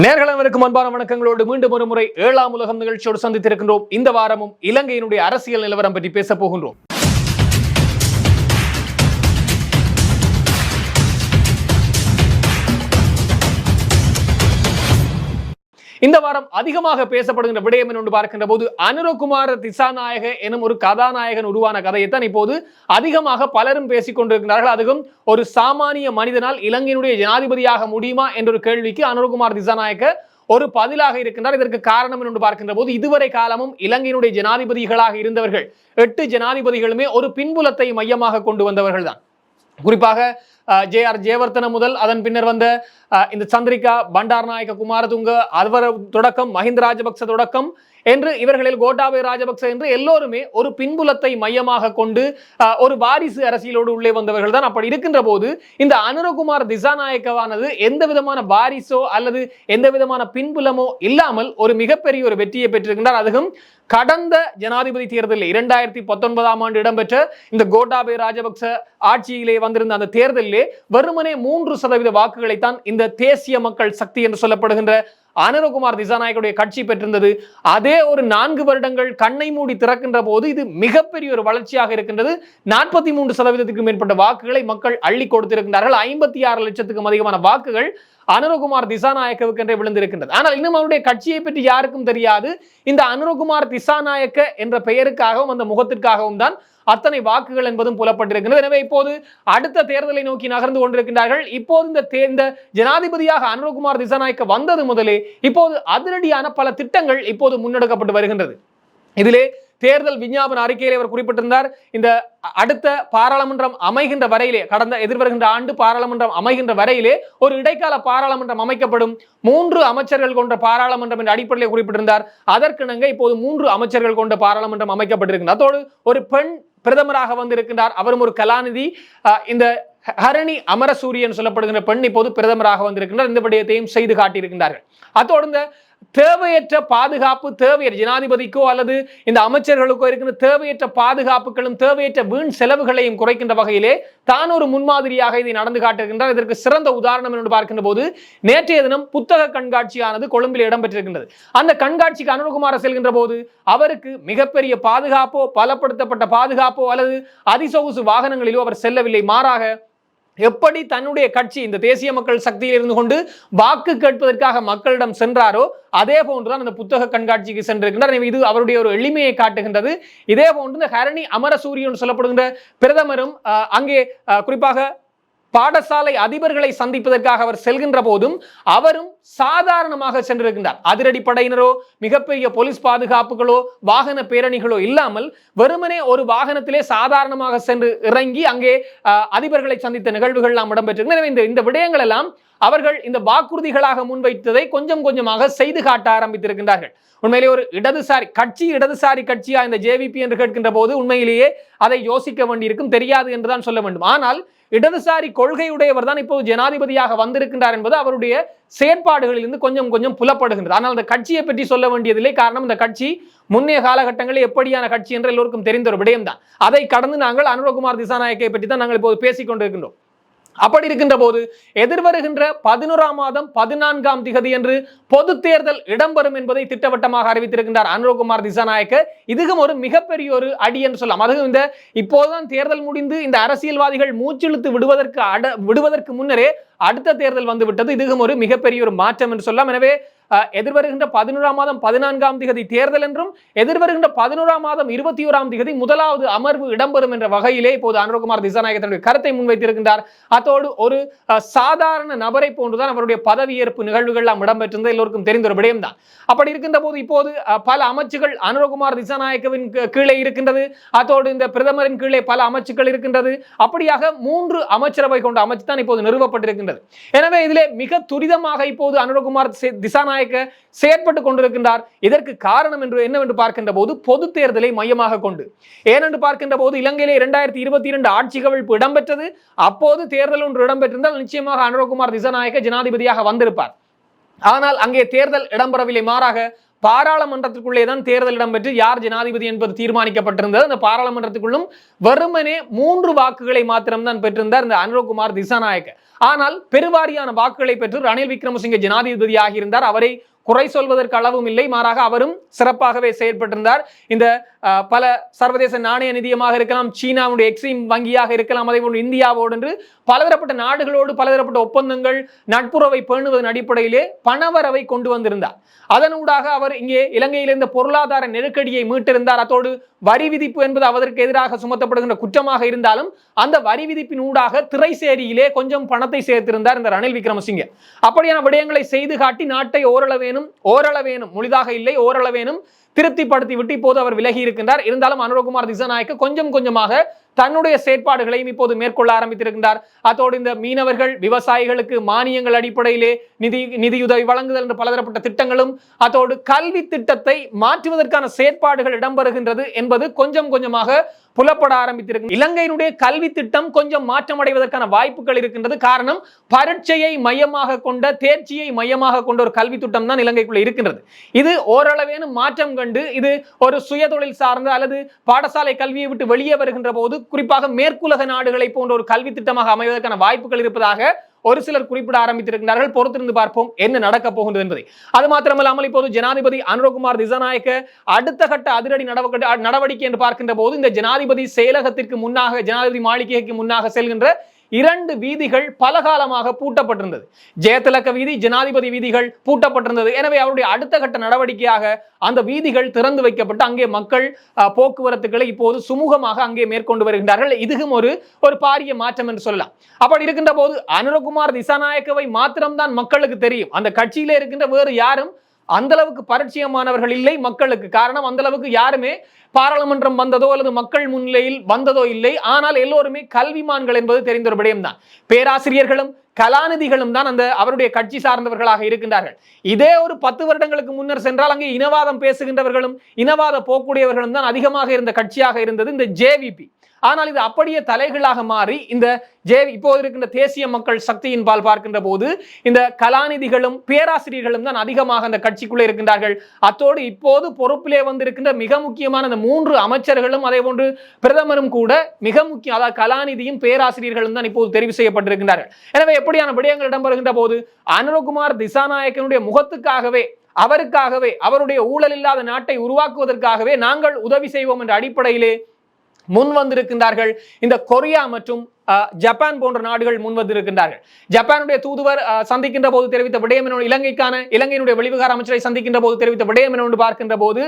நேர்களவருக்கு அன்பான வணக்கங்களோடு மீண்டும் ஒரு முறை ஏழாம் உலகம் நிகழ்ச்சியோடு சந்தித்திருக்கின்றோம். இந்த வாரமும் இலங்கையினுடைய அரசியல் நிலவரம் பற்றி பேச போகின்றோம். இந்த வாரம் அதிகமாக பேசப்படுகின்ற விடயம் என்று பார்க்கின்ற போது அனுரகுமார திசாநாயக எனும் ஒரு கதாநாயகன் உருவான கதையைத்தான் இப்போது அதிகமாக பலரும் பேசிக் கொண்டிருக்கிறார்கள். அதுவும் ஒரு சாமானிய மனிதனால் இலங்கையினுடைய ஜனாதிபதியாக முடியுமா என்ற ஒரு கேள்விக்கு அனுரகுமார் திசாநாயக்க ஒரு பதிலாக இருக்கின்றார். இதற்கு காரணம் என்று பார்க்கின்ற போது இதுவரை காலமும் இலங்கையினுடைய ஜனாதிபதிகளாக இருந்தவர்கள் எட்டு ஜனாதிபதிகளுமே ஒரு பின்புலத்தை மையமாக கொண்டு வந்தவர்கள் தான் குறிப்பாக ஜே ஆர் ஜெயவர்த்தன முதல் அதன் பின்னர் வந்த இந்த சந்திரிகா பண்டாரநாயக்க குமாரதுங்க அவர் தொடக்கம் மஹிந்த ராஜபக்ச தொடக்கம் என்று இவர்களில் கோட்டாபய ராஜபக்ச என்று எல்லோருமே ஒரு பின்புலத்தை மையமாக கொண்டு ஒரு வாரிசு அரசியலோடு உள்ளே வந்தவர்கள் தான் அப்படி இருக்கின்ற போது இந்த அனுரகுமார் திசாநாயக்கவானது எந்த விதமான வாரிசோ அல்லது எந்த விதமான பின்புலமோ இல்லாமல் ஒரு மிகப்பெரிய ஒரு வெற்றியை பெற்றிருக்கின்றார். அதுவும் கடந்த ஜனாதிபதி தேர்தலில் இரண்டாயிரத்தி பத்தொன்பதாம் ஆண்டு இடம்பெற்ற இந்த கோட்டாபய ராஜபக்ச ஆட்சியிலே வந்திருந்த அந்த தேர்தலிலே வெறுமனே மூன்று சதவீத வாக்குகளைத்தான் இந்த தேசிய மக்கள் சக்தி என்று சொல்லப்படுகின்ற அனுரகுமார் திசாநாயகனுடைய கட்சி பெற்றிருந்தது. அதே ஒரு நான்கு வருடங்கள் கண்ணை மூடி திறக்கின்ற போது இது மிகப்பெரிய ஒரு வளர்ச்சியாக இருக்கின்றது. நாற்பத்தி மூன்று சதவீதத்துக்கும் மேற்பட்ட வாக்குகளை மக்கள் அள்ளி கொடுத்திருக்கின்றார்கள். ஐம்பத்தி ஆறு லட்சத்துக்கும் அதிகமான வாக்குகள் அனுரகுமார் திசாநாயக்கவுக்கு என்றே விழுந்திருக்கின்றது. ஆனால் இன்னும் அவருடைய கட்சியை பற்றி யாருக்கும் தெரியாது. இந்த அனுரகுமார் திசாநாயக்க என்ற பெயருக்காகவும் அந்த முகத்திற்காகவும் தான் அத்தனை வாக்குகள் என்பதும் புலப்பட்டிருக்கிறது எனவே இப்போது அடுத்த தேர்தலை நோக்கி நகர்ந்து கொண்டிருக்கின்றார்கள். இப்போது இந்த தேர்ந்த இந்த ஜனாதிபதியாக அனுரகுமார் திசாநாயக்க வந்தது முதலே இப்போது அதிரடியான பல திட்டங்கள் இப்போது முன்னெடுக்கப்பட்டு வருகின்றது. இதிலே தேர்தல் விஞ்ஞாபன அறிக்கையிலே அவர் குறிப்பிட்டிருந்தார். இந்த அடுத்த பாராளுமன்றம் அமைகின்ற வரையிலே கடந்த எதிர்வருகின்ற ஆண்டு பாராளுமன்றம் அமைகின்ற வரையிலே ஒரு இடைக்கால பாராளுமன்றம் அமைக்கப்படும். மூன்று அமைச்சர்கள் கொண்ட பாராளுமன்றம் என்ற அடிப்படையில் குறிப்பிட்டிருந்தார். அதற்கிணங்க இப்போது மூன்று அமைச்சர்கள் கொண்ட பாராளுமன்றம் அமைக்கப்பட்டிருக்கின்றது. அதோடு ஒரு பெண் பிரதமராக வந்திருக்கின்றார். அவரும் ஒரு கலாநிதி. அஹ், இந்த ஹ- ஹரணி அமரசூரியன் சொல்லப்படுகின்ற பெண் இப்போது பிரதமராக வந்திருக்கின்றார். இந்த விடயத்தையும் செய்து காட்டியிருக்கின்றார்கள். அத்தோடு இந்த தேவையற்ற பாதுகாப்பு தேவையற்ற ஜனாதிபதிக்கோ அல்லது இந்த அமைச்சர்களுக்கோ இருக்கின்ற தேவையற்ற பாதுகாப்புகளும் தேவையற்ற வீண் செலவுகளையும் குறைக்கின்ற வகையிலே தான் ஒரு முன்மாதிரியாக இதை நடந்து காட்டுகின்றார். இதற்கு சிறந்த உதாரணம் என்று பார்க்கின்ற போது நேற்றைய தினம் புத்தக கண்காட்சியானது கொழும்பில் இடம்பெற்றிருக்கின்றது. அந்த கண்காட்சிக்கு அனுகுமார செல்கின்ற போது அவருக்கு மிகப்பெரிய பாதுகாப்போ பலப்படுத்தப்பட்ட பாதுகாப்போ அல்லது அதிசொகுசு வாகனங்களிலோ அவர் செல்லவில்லை. மாறாக எப்படி தன்னுடைய கட்சி இந்த தேசிய மக்கள் சக்தியில் இருந்து கொண்டு வாக்கு கேட்பதற்காக மக்களிடம் சென்றாரோ அதே போன்றுதான் அந்த புத்தக கண்காட்சிக்கு சென்றிருக்கின்றார். இது அவருடைய ஒரு எளிமையை காட்டுகின்றது. இதே போன்று இந்த ஹரணி அமரசூரியன் சொல்லப்படுகின்ற பிரதமரும் அஹ், அங்கே அஹ், குறிப்பாக பாடசாலை அதிபர்களை சந்திப்பதற்காக அவர் செல்கின்ற போதும் அவரும் சாதாரணமாக சென்றிருக்கின்றார். அதிரடி படையினரோ மிகப்பெரிய போலீஸ் பாதுகாப்புகளோ வாகன பேரணிகளோ இல்லாமல் வெறுமனே ஒரு வாகனத்திலே சாதாரணமாக சென்று இறங்கி அங்கே அதிபர்களை சந்தித்த நிகழ்வுகள் எல்லாம் இடம்பெற்றிருக்கின்றன. எனவே இந்த இந்த விடயங்கள் எல்லாம் அவர்கள் இந்த வாக்குறுதிகளாக முன்வைத்ததை கொஞ்சம் கொஞ்சமாக செய்து காட்ட ஆரம்பித்திருக்கின்றார்கள். உண்மையிலே ஒரு இடதுசாரி கட்சி இடதுசாரி கட்சியா இந்த ஜேவிபி என்று கேட்கின்ற போது உண்மையிலேயே அதை யோசிக்க வேண்டியிருக்கும் தெரியாது என்றுதான் சொல்ல வேண்டும். ஆனால் இடதுசாரி கொள்கையுடையவர் தான் இப்போது ஜனாதிபதியாக வந்திருக்கின்றார் என்பது அவருடைய செயற்பாடுகளிலிருந்து கொஞ்சம் கொஞ்சம் புலப்படுகின்றது. ஆனால் அந்த கட்சியை பற்றி சொல்ல வேண்டியதில்லை. காரணம் இந்த கட்சி முன்னைய காலகட்டங்களில் எப்படியான கட்சி என்று எல்லோருக்கும் தெரிந்த ஒரு விடயம்தான். அதை கடந்து நாங்கள் அனுரகுமார் திசாநாயக்கை பற்றி தான் நாங்கள் இப்போது பேசிக் கொண்டிருக்கின்றோம் அப்படி இருக்கின்ற போது எதிர்வருகின்ற பதினோராம் மாதம் பதினான்காம் திகதி என்று பொது தேர்தல் இடம்பெறும் என்பதை திட்டவட்டமாக அறிவித்திருக்கின்றார் அனுரகுமார் திசாநாயக்க. இதுவும் ஒரு மிகப்பெரிய ஒரு அடி என்று சொல்லலாம். அதுவும் இந்த இப்போதுதான் தேர்தல் முடிந்து இந்த அரசியல்வாதிகள் மூச்சிழுத்து விடுவதற்கு அட விடுவதற்கு முன்னரே அடுத்த தேர்தல் வந்து விட்டது. இதுவும் ஒரு மிகப்பெரிய ஒரு மாற்றம் என்று சொல்லலாம். எனவே எதிர்வருகின்ற பதினோராம் மாதம் பதினான்காம் திகதி தேர்தல் என்றும் எதிர்வருகின்ற பதினோராம் மாதம் இருபத்தி ஓராம் திகதி முதலாவது அமர்வு இடம்பெறும் என்ற வகையிலே இப்போது அனுரகுமார் திசாநாயகத்தினுடைய கருத்தை முன்வைத்திருக்கின்றார். அத்தோடு ஒரு அஹ், சாதாரண நபரை போன்றுதான் அவருடைய பதவியேற்பு நிகழ்வுகள் எல்லாம் இடம்பெற்றிருந்தது. எல்லோருக்கும் தெரிந்த ஒரு விடயம்தான். அப்படி இருக்கின்ற போது இப்போது பல அமைச்சுகள் அனுரகுமார் திசாநாயக்கவின் கீழே இருக்கின்றது. அத்தோடு இந்த பிரதமரின் கீழே பல அமைச்சுக்கள் இருக்கின்றது. அப்படியாக மூன்று அமைச்சரவை கொண்ட அமைச்சு தான் இப்போது நிறுவப்பட்டிருக்கின்றது. எனவே இதிலே மிக துரிதமாக இப்போது அனுரகுமார் சே- திசாநாயக்க செயற்பட்டு கொண்டிருக்கின்றார். இதற்கு காரணம் என்று என்னவென்று பார்க்கின்ற போது பொது தேர்தலை மையமாக கொண்டு. ஏனென்று பார்க்கின்ற போது இலங்கையிலே இரண்டாயிரத்தி இருபத்தி இரண்டு ஆட்சி கவிழ்ப்பு இடம்பெற்றது. அப்போது தேர்தல் ஒன்று இடம்பெற்றிருந்தால் நிச்சயமாக அனுரகுமார் திசாநாயக்க ஜனாதிபதியாக வந்திருப்பார். ஆனால் அங்கே தேர்தல் இடம்பெறவில்லை. மாறாக பாராளுமன்றத்திற்குள்ளே தான் தேர்தல் இடம்பெற்று யார் ஜனாதிபதி என்பது தீர்மானிக்கப்பட்டிருந்தது. அந்த பாராளுமன்றத்துக்குள்ளும் வெறுமனே மூன்று வாக்குகளை மாத்திரம்தான் பெற்றிருந்தார் இந்த அனுரகுமார் திசாநாயக்க. ஆனால் பெருவாரியான வாக்குகளை பெற்று ரணில் விக்ரமசிங்க ஜனாதிபதியாக இருந்தார் அவரை குறை சொல்வதற்கு அளவும் இல்லை. மாறாக அவரும் சிறப்பாகவே செயற்பட்டிருந்தார். இந்த பல சர்வதேச நாணய நிதியமாக இருக்கலாம் சீனாவுடைய எக்ஸிம் வங்கியாக இருக்கலாம் அதே போன்று இந்தியாவோடு என்று பலதரப்பட்ட நாடுகளோடு பலதரப்பட்ட ஒப்பந்தங்கள் நட்புறவை பேணுவதன் அடிப்படையிலே பணவரவை கொண்டு வந்திருந்தார். அதனூடாக அவர் இங்கே இலங்கையிலிருந்த பொருளாதார நெருக்கடியை மீட்டிருந்தார். அத்தோடு வரி விதிப்பு என்பது அவருக்கு எதிராக சுமத்தப்படுகின்ற குற்றமாக இருந்தாலும் அந்த வரி விதிப்பின் ஊடாக திரைசேரியிலே கொஞ்சம் பணத்தை சேர்த்திருந்தார் இந்த ரணில் விக்ரமசிங்கே. அப்படியான விடயங்களை செய்து காட்டி நாட்டை ஓரளவேனும் ஓரளவேனும் முழுதாக இல்லை ஓரளவேனும் திருப்திப்படுத்தி விட்டு இப்போது அவர் விலகி இருக்கின்றார் இருந்தாலும் அனுரகுமார் திசாநாயக்க கொஞ்சம் கொஞ்சமாக தன்னுடைய செயற்பாடுகளையும் இப்போது மேற்கொள்ள ஆரம்பித்திருக்கின்றார். அத்தோடு இந்த மீனவர்கள் விவசாயிகளுக்கு மானியங்கள் அடிப்படையிலே நிதி நிதியுதவி வழங்குதல் என்ற பலதரப்பட்ட திட்டங்களும் அத்தோடு கல்வி திட்டத்தை மாற்றுவதற்கான செயற்பாடுகள் இடம்பெறுகின்றது என்பது கொஞ்சம் கொஞ்சமாக புலப்பட ஆரம்பித்திருக்கு இலங்கையினுடைய கல்வி திட்டம் கொஞ்சம் மாற்றமடைவதற்கான வாய்ப்புகள் இருக்கின்றது. காரணம் பரீட்சையை மையமாக கொண்ட தேர்ச்சியை மையமாக கொண்ட ஒரு கல்வி திட்டம் தான் இலங்கைக்குள்ள இருக்கின்றது. இது ஓரளவேனும் மாற்றம் கண்டு இது ஒரு சுயதொழில் சார்ந்த அல்லது பாடசாலை கல்வியை விட்டு வெளியே வருகின்ற போது குறிப்பாக மேற்குலக நாடுகளை போன்ற ஒரு கல்வி திட்டமாக அமைவதற்கான வாய்ப்புகள் இருப்பதாக ஒரு சிலர் குறிப்பிட ஆரம்பித்திருக்கிறார்கள். பொறுத்திருந்து பார்ப்போம் என்ன நடக்க போகின்றது என்பதை. அது மாத்திரமல்லாமல் இப்போது ஜனாதிபதி அனுரகுமார் திசாநாயக்க அடுத்த கட்ட அதிரடி நடவடிக்கை நடவடிக்கை என்று பார்க்கின்ற போது இந்த ஜனாதிபதி செயலகத்திற்கு முன்னாக ஜனாதிபதி மாளிகைக்கு முன்னாக செல்கின்ற இரண்டு வீதிகள் பலகாலமாக பூட்டப்பட்டிருந்தது. ஜெயதிலக்க வீதி ஜனாதிபதி வீதிகள் பூட்டப்பட்டிருந்தது. எனவே அவருடைய அடுத்த கட்ட நடவடிக்கையாக அந்த வீதிகள் திறந்து வைக்கப்பட்டு அங்கே மக்கள் போக்குவரத்துக்களை போக்குவரத்துகளை இப்போது சுமூகமாக அங்கே மேற்கொண்டு வருகின்றார்கள். இதுவும் ஒரு ஒரு பாரிய மாற்றம் என்று சொல்லலாம். அப்படி இருக்கின்ற போது அனுரகுமார் திசாநாயக்கவை மாத்திரம்தான் மக்களுக்கு தெரியும். அந்த கட்சியிலே இருக்கின்ற வேறு யாரும் அந்த அளவுக்கு பரிச்சயமானவர்கள் இல்லை மக்களுக்கு. காரணம் அந்த அளவுக்கு யாருமே பாராளுமன்றம் வந்ததோ அல்லது மக்கள் முன்னிலையில் வந்ததோ இல்லை. ஆனால் எல்லோருமே கல்விமான்கள் என்பது தெரிந்த ஒரு விடயம்தான். பேராசிரியர்களும் கலாநிதிகளும் தான் அந்த அவருடைய கட்சி சார்ந்தவர்களாக இருக்கின்றார்கள். இதே ஒரு பத்து வருடங்களுக்கு முன்னர் சென்றால் அங்கே இனவாதம் பேசுகின்றவர்களும் இனவாத போக்குடையவர்களும் தான் அதிகமாக இருந்த கட்சியாக இருந்தது இந்த ஜேவிபி ஆனால் இது அப்படியே தலைகளாக மாறி இந்த ஜே இப்போது இருக்கின்ற தேசிய மக்கள் சக்தியின் பால் பார்க்கின்ற போது இந்த கலாநிதிகளும் பேராசிரியர்களும் தான் அதிகமாக அந்த கட்சிக்குள்ளே இருக்கின்றார்கள். அத்தோடு இப்போது பொறுப்பிலே வந்திருக்கின்ற மிக முக்கியமான அந்த மூன்று அமைச்சர்களும் அதே போன்று பிரதமரும் கூட மிக முக்கியம் அதாவது கலாநிதியும் பேராசிரியர்களும் தான் இப்போது தெரிவு செய்யப்பட்டிருக்கின்றார்கள். எனவே எப்படியான விடயங்கள் இடம்பெறுகின்ற போது அனுரகுமார் திசாநாயக்கனுடைய முகத்துக்காகவே அவருக்காகவே அவருடைய ஊழல் இல்லாத நாட்டை உருவாக்குவதற்காகவே நாங்கள் உதவி செய்வோம் என்ற அடிப்படையிலே முன் வந்திருக்கின்றார்கள் இந்த கொரியா மற்றும் ஜப்பான் போன்ற நாடுகள் முன் வந்திருக்கின்றார்கள் ஜப்பானுடைய தூதுவர் சந்திக்கின்ற போது தெரிவித்த விடயம் இலங்கைக்கான இலங்கையினுடைய வெளிவிகார அமைச்சரை சந்திக்கின்ற போது தெரிவித்த விடயம் என்று பார்க்கின்ற போது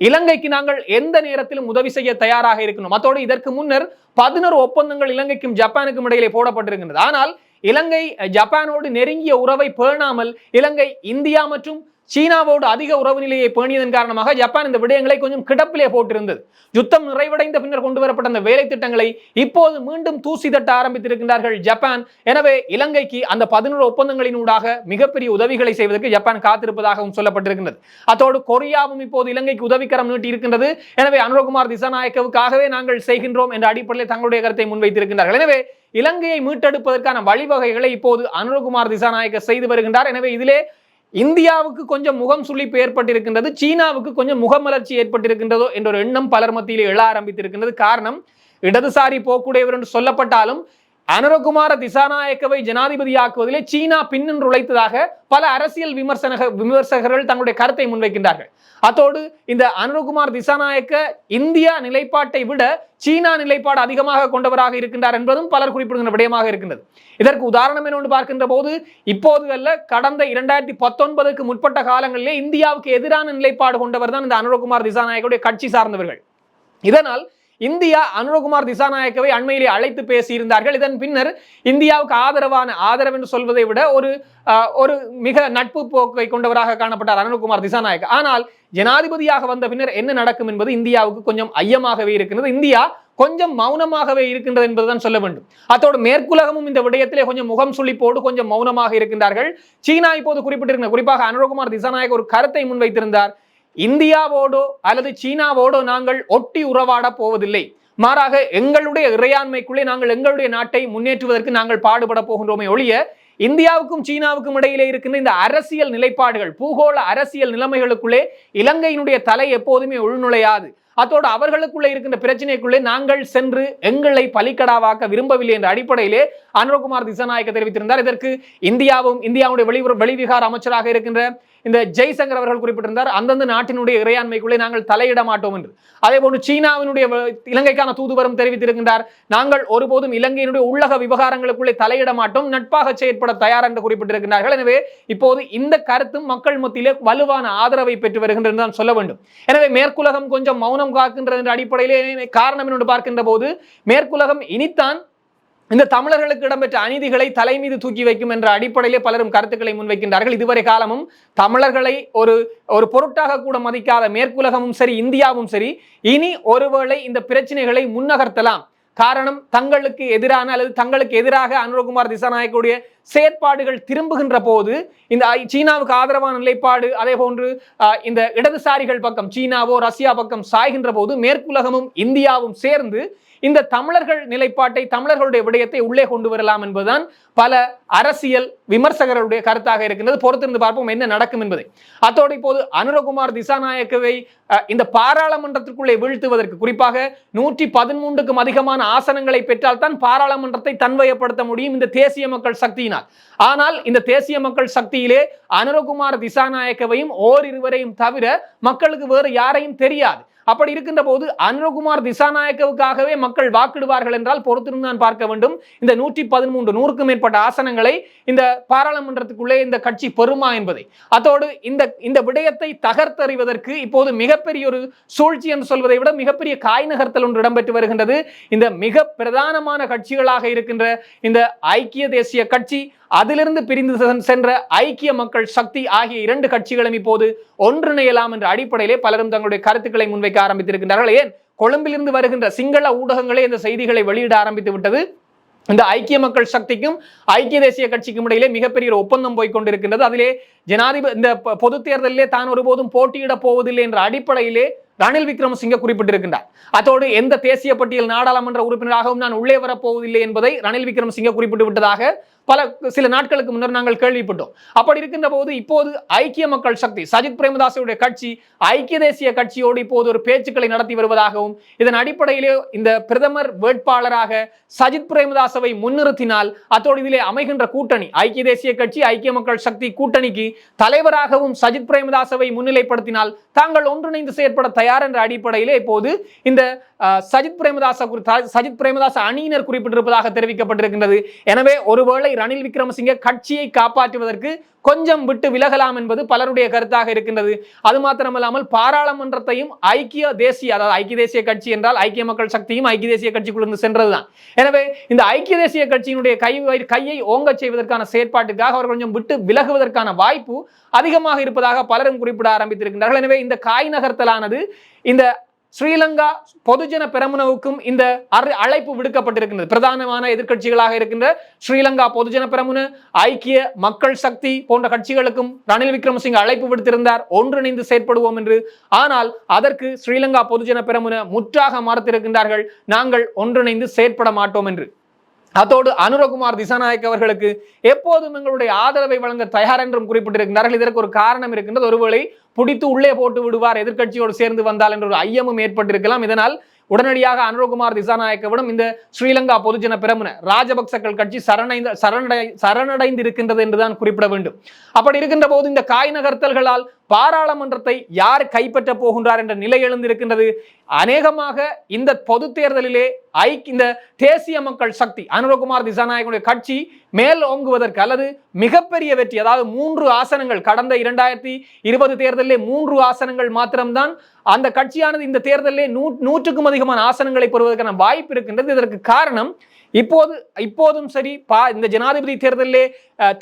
இலங்கைக்கு நாங்கள் எந்த நேரத்திலும் உதவி செய்ய தயாராக இருக்கணும். அத்தோடு இதற்கு முன்னர் பதினோரு ஒப்பந்தங்கள் இலங்கைக்கும் ஜப்பானுக்கும் இடையிலே போடப்பட்டிருக்கின்றது. ஆனால் இலங்கை ஜப்பானோடு நெருங்கிய உறவை பேணாமல் இலங்கை இந்தியா மற்றும் சீனாவோடு அதிக உறவு நிலையை பேணியதன் காரணமாக ஜப்பான் இந்த விடயங்களை கொஞ்சம் கிடப்பிலே போட்டிருந்தது. யுத்தம் நிறைவடைந்த பின்னர் கொண்டு வரப்பட்ட அந்த வேலை திட்டங்களை இப்போது மீண்டும் தூசி தட்ட ஆரம்பித்திருக்கின்றார்கள் ஜப்பான். எனவே இலங்கைக்கு அந்த பதினோரு ஒப்பந்தங்களினூடாக மிகப்பெரிய உதவிகளை செய்வதற்கு ஜப்பான் காத்திருப்பதாகவும் சொல்லப்பட்டிருக்கின்றது. அத்தோடு கொரியாவும் இப்போது இலங்கைக்கு உதவிக்கரம் நீட்டி இருக்கின்றது. எனவே அனுரகுமார் திசாநாயக்கவுக்காகவே நாங்கள் செய்கின்றோம் என்ற அடிப்படையில் தங்களுடைய கருத்தை முன்வைத்திருக்கின்றார்கள். எனவே இலங்கையை மீட்டெடுப்பதற்கான வழிவகைகளை இப்போது அனுரகுமார் திசாநாயக்க செய்து வருகின்றார். எனவே இதிலே இந்தியாவுக்கு கொஞ்சம் முகம் சுழிப்பு ஏற்பட்டிருக்கின்றது சீனாவுக்கு கொஞ்சம் முகமலர்ச்சி ஏற்பட்டிருக்கின்றதோ என்ற ஒரு எண்ணம் பலர் மத்தியில் எழ ஆரம்பித்திருக்கின்றது. காரணம் இடதுசாரி போக்குடையவர் என்று சொல்லப்பட்டாலும் அனுரகுமார திசாநாயக்கவை ஜனாதிபதியாக்குவதிலே சீனா பின்னின்று உழைத்ததாக பல அரசியல் விமர்சன விமர்சகர்கள் தங்களுடைய கருத்தை முன்வைக்கின்றார்கள். அத்தோடு இந்த அனுரகுமார் திசாநாயக்க இந்தியா நிலைப்பாட்டை விட சீனா நிலைப்பாடு அதிகமாக கொண்டவராக இருக்கின்றார் என்பதும் பலர் குறிப்பிடுகின்ற விடயமாக இருக்கின்றது. இதற்கு உதாரணம் என்னொன்று பார்க்கின்ற போது இப்போது அல்ல கடந்த இரண்டாயிரத்தி பத்தொன்பதுக்கு முற்பட்ட காலங்களிலே இந்தியாவுக்கு எதிரான நிலைப்பாடு கொண்டவர் தான் இந்த அனுரகுமார் திசாநாயக்கவுடைய கட்சி சார்ந்தவர்கள். இதனால் இந்தியா அனுரகுமார் திசாநாயக்கவை அண்மையிலே அழைத்து பேசியிருந்தார்கள். இதன் பின்னர் இந்தியாவுக்கு ஆதரவான ஆதரவு என்று சொல்வதை விட ஒரு ஒரு மிக நட்பு போக்கை கொண்டவராக காணப்பட்டார் அனுரகுமார் திசாநாயக். ஆனால் ஜனாதிபதியாக வந்த பின்னர் என்ன நடக்கும் என்பது இந்தியாவுக்கு கொஞ்சம் ஐயமாகவே இருக்கின்றது இந்தியா கொஞ்சம் மௌனமாகவே இருக்கின்றது என்பதுதான் சொல்ல வேண்டும். அத்தோடு மேற்குலகமும் இந்த விடயத்திலே கொஞ்சம் முகம் சுழிப்போடு கொஞ்சம் மௌனமாக இருக்கின்றார்கள். சீனா இப்போது குறிப்பிட்டிருக்கிற குறிப்பாக அனுரகுமார் திசாநாயக் ஒரு கருத்தை முன்வைத்திருந்தார். இந்தியாவோடோ அல்லது சீனாவோடோ நாங்கள் ஒட்டி உறவாட போவதில்லை. மாறாக எங்களுடைய இறையாண்மைக்குள்ளே நாங்கள் எங்களுடைய நாட்டை முன்னேற்றுவதற்கு நாங்கள் பாடுபட போகின்றோமே ஒழிய இந்தியாவுக்கும் சீனாவுக்கும் இடையிலே இருக்கின்ற இந்த அரசியல் நிலைப்பாடுகள் பூகோள அரசியல் நிலைமைகளுக்குள்ளே இலங்கையினுடைய தலை எப்போதுமே உள்நுழையாது. அத்தோடு அவர்களுக்குள்ளே இருக்கின்ற பிரச்சனைக்குள்ளே நாங்கள் சென்று எங்களை பலிக்கடாவாக்க விரும்பவில்லை என்ற அடிப்படையிலே அனுரகுமார் திசாநாயக்க தெரிவித்திருந்தார். இதற்கு இந்தியாவும் இந்தியாவுடைய வெளியுறவு வெளிவிகார அமைச்சராக இருக்கின்ற இந்த ஜெய்சங்கர் அவர்கள் குறிப்பிட்டிருந்தார் அந்தந்த நாட்டினுடைய இறையாண்மைக்குள்ளே நாங்கள் தலையிட மாட்டோம் என்று. அதே போன்று சீனாவினுடைய இலங்கைக்கான தூதுவரும் தெரிவித்திருக்கின்றார் நாங்கள் ஒருபோதும் இலங்கையினுடைய உள்ளக விவகாரங்களுக்குள்ளே தலையிட மாட்டோம் நட்பாக செயற்பட தயார் என்று குறிப்பிட்டிருக்கிறார்கள் எனவே இப்போது இந்த கருத்தும் மக்கள் மத்தியிலே வலுவான ஆதரவை பெற்று வருகின்றது தான் சொல்ல வேண்டும். எனவே மேற்குலகம் கொஞ்சம் மௌனம் காக்கின்றது என்ற அடிப்படையிலே காரணம் என்று பார்க்கின்ற போது மேற்குலகம் இனித்தான் இந்த தமிழர்களுக்கு இடம்பெற்ற அநீதிகளை தலை மீது தூக்கி வைக்கும் என்ற அடிப்படையிலே பலரும் கருத்துக்களை முன்வைக்கின்றார்கள். இதுவரை காலமும் தமிழர்களை ஒரு ஒரு பொருட்டாக கூட மதிக்காத மேற்குலகமும் சரி இந்தியாவும் சரி இனி ஒருவேளை இந்த பிரச்சனைகளை முன்னகர்த்தலாம். காரணம் தங்களுக்கு எதிரான அல்லது தங்களுக்கு எதிராக அனுரகுமார் திசாநாயக்குடைய செயற்பாடுகள் திரும்புகின்ற போது இந்த சீனாவுக்கு ஆதரவான நிலைப்பாடு அதே போன்று இந்த இடதுசாரிகள் பக்கம் சீனாவோ ரஷ்யா பக்கம் சாய்கின்ற போது மேற்குலகமும் இந்தியாவும் சேர்ந்து இந்த தமிழர்கள் நிலைப்பாட்டை தமிழர்களுடைய விடயத்தை உள்ளே கொண்டு வரலாம் என்பதுதான் பல அரசியல் விமர்சகர்களுடைய கருத்தாக இருக்கின்றது. பொறுத்திருந்து பார்ப்போம் என்ன நடக்கும் என்பதை. அத்தோடு இப்போது அனுரகுமார் திசாநாயக்கவை இந்த பாராளுமன்றத்திற்குள்ளே வீழ்த்துவதற்கு குறிப்பாக நூற்றி பதிமூன்றுக்கும் அதிகமான ஆசனங்களை பெற்றால் தான் பாராளுமன்றத்தை தன்வயப்படுத்த முடியும் இந்த தேசிய மக்கள் சக்தியினால். ஆனால் இந்த தேசிய மக்கள் சக்தியிலே அனுரகுமார் திசாநாயக்கவையும் ஓரிருவரையும் தவிர மக்களுக்கு வேறு யாரையும் தெரியாது. அப்படி இருக்கின்ற போது அனுரகுமார் திசாநாயக்கவுக்காகவே மக்கள் வாக்கிடுவார்கள் என்றால் பொறுத்திருந்தான் பார்க்க வேண்டும். இந்த நூற்றி பதிமூன்று நூறுக்கும் மேற்பட்ட ஆசனங்களை இந்த பாராளுமன்றத்துக்குள்ளே இந்த கட்சி பெறுமா என்பதை. அதோடு இந்த இந்த விடயத்தை தகர்த்தறிவதற்கு இப்போது மிகப்பெரிய ஒரு சூழ்ச்சி என்று சொல்வதை விட மிகப்பெரிய காய் நகர்த்தல் ஒன்று இடம்பெற்று வருகின்றது. இந்த மிக பிரதானமான கட்சிகளாக இருக்கின்ற இந்த ஐக்கிய தேசிய கட்சி அதிலிருந்து பிரிந்து சென்ற ஐக்கிய மக்கள் சக்தி ஆகிய இரண்டு கட்சிகளும் இப்போது ஒன்றிணையலாம் என்ற அடிப்படையிலே பலரும் தங்களுடைய கருத்துக்களை முன்வைக்க ஆரம்பித்திருக்கின்றார்கள். ஏன்? கொழும்பிலிருந்து வருகின்ற சிங்கள ஊடகங்களே இந்த செய்திகளை வெளியிட ஆரம்பித்து விட்டது. இந்த ஐக்கிய மக்கள் சக்திக்கும் ஐக்கிய தேசிய கட்சிக்கும் இடையிலே மிகப்பெரிய ஒரு ஒப்பந்தம் போய் கொண்டிருக்கின்றது. அதிலே ஜனாதிபதி இந்த பொ- பொதுத் தேர்தலிலே தான் ஒருபோதும் போட்டியிட போவதில்லை என்ற அடிப்படையிலே ரணில் விக்ரமசிங்க குறிப்பிட்டிருக்கின்றார். அதோடு எந்த தேசிய பட்டியல் நாடாளுமன்ற உறுப்பினராகவும் நான் உள்ளே வரப்போவதில்லை என்பதை ரணில் விக்ரமசிங்க குறிப்பிட்டு விட்டதாக பல சில நாட்களுக்கு முன்னர் நாங்கள் கேள்விப்பட்டோம். அப்படி இருக்கின்ற போது இப்போது ஐக்கிய மக்கள் சக்தி சஜித் பிரேமதாசனுடைய கட்சி ஐக்கிய தேசிய கட்சியோடு இப்போது ஒரு பேச்சுக்களை நடத்தி வருவதாகவும் இதன் அடிப்படையிலே இந்த பிரதமர் வேட்பாளராக சஜித் பிரேமதாசவை முன்னிறுத்தினால் அத்தோடு இதிலே அமைகின்ற கூட்டணி ஐக்கிய தேசிய கட்சி ஐக்கிய மக்கள் சக்தி கூட்டணிக்கு தலைவராகவும் சஜித் பிரேமதாசவை முன்னிலைப்படுத்தினால் தாங்கள் ஒன்றிணைந்து செயற்பட தயார் என்ற அடிப்படையிலே இப்போது இந்த சஜித் பிரேமதாச சஜித் பிரேமதாச அணியினர் குறிப்பிட்டிருப்பதாக தெரிவிக்கப்பட்டிருக்கின்றது. எனவே ஒருவேளை ரணில் விக்ரமசிங்கே கட்சியை காப்பாற்றுவதற்கு கொஞ்சம் விட்டு விலகலாம் என்பது பலருடைய கருத்தாக இருக்கின்றது. அது மாத்திரமல்லாமல் பாராளுமன்றத்தையும் ஐக்கிய தேசிய அதாவது ஐக்கிய தேசிய கட்சி என்றால் ஐக்கிய மக்கள் சக்தியும் ஐக்கிய தேசிய கட்சிக்குள்ளிருந்து சென்றதுதான். எனவே இந்த ஐக்கிய தேசிய கட்சியினுடைய கை கையை ஓங்கச் செய்வதற்கான செயற்பாட்டுக்காக அவர் கொஞ்சம் விட்டு விலகுவதற்கான வாய்ப்பு அதிகமாக இருப்பதாக பலரும் குறிப்பிட ஆரம்பித்திருக்கின்றார்கள். எனவே இந்த காய் நகர்த்தலானது இந்த ஸ்ரீலங்கா பொதுஜன பெரமுனவுக்கும் இந்த அற- அழைப்பு விடுக்கப்பட்டிருக்கின்றது. பிரதானமான எதிர்க்கட்சிகளாக இருக்கின்ற ஸ்ரீலங்கா பொதுஜன பெரமுன ஐக்கிய மக்கள் சக்தி போன்ற கட்சிகளுக்கும் ரணில் விக்ரமசிங்க அழைப்பு விடுத்திருந்தார். ஒன்றிணைந்து செயற்படுவோம் என்று. ஆனால் அதற்கு ஸ்ரீலங்கா பொதுஜன பெரமுன முற்றாக மறுத்திருக்கின்றார்கள். நாங்கள் ஒன்றிணைந்து செயற்பட மாட்டோம் என்று. அதோடு அனுரகுமார் திசாநாயக் அவர்களுக்கு எப்போதும் எங்களுடைய ஆதரவை வழங்க தயார் என்றும் குறிப்பிட்டிருக்கிறார்கள். இதற்கு ஒரு காரணம் இருக்கின்றது. ஒருவேளை பிடித்து உள்ளே போட்டு விடுவார் எதிர்க்கட்சியோடு சேர்ந்து வந்தால் என்ற ஒரு ஐயமும் ஏற்பட்டிருக்கலாம். இதனால் உடனடியாக அனுரகுமார் திசாநாயக்கவிடம் இந்த ஸ்ரீலங்கா பொதுஜன பிரமுன ராஜபக்சக்கள் கட்சி சரணடைந்த சரணடை சரணடைந்து இருக்கின்றது என்றுதான் குறிப்பிட வேண்டும். அப்படி இருக்கின்ற போது இந்த காய் நகர்த்தல்களால் பாராளுமன்றத்தை யார் கைப்பற்ற போகின்றார் என்ற நிலை எழுந்திருக்கின்றது. அநேகமாக இந்த பொது தேர்தலிலே ஐக் இந்த தேசிய மக்கள் சக்தி அனுரகுமார் திசாநாயகனுடைய கட்சி மேல் ஓங்குவதற்கு அல்லது மிகப்பெரிய வெற்றி அதாவது மூன்று ஆசனங்கள் கடந்த இரண்டாயிரத்தி இருபது தேர்தலிலே மூன்று ஆசனங்கள் மாத்திரம்தான் அந்த கட்சியானது இந்த தேர்தலிலே நூ நூற்றுக்கும் அதிகமான ஆசனங்களை பெறுவதற்கான வாய்ப்பு இருக்கின்றது. இதற்கு காரணம் இப்போது இப்போதும் சரி பா இந்த ஜனாதிபதி தேர்தலிலே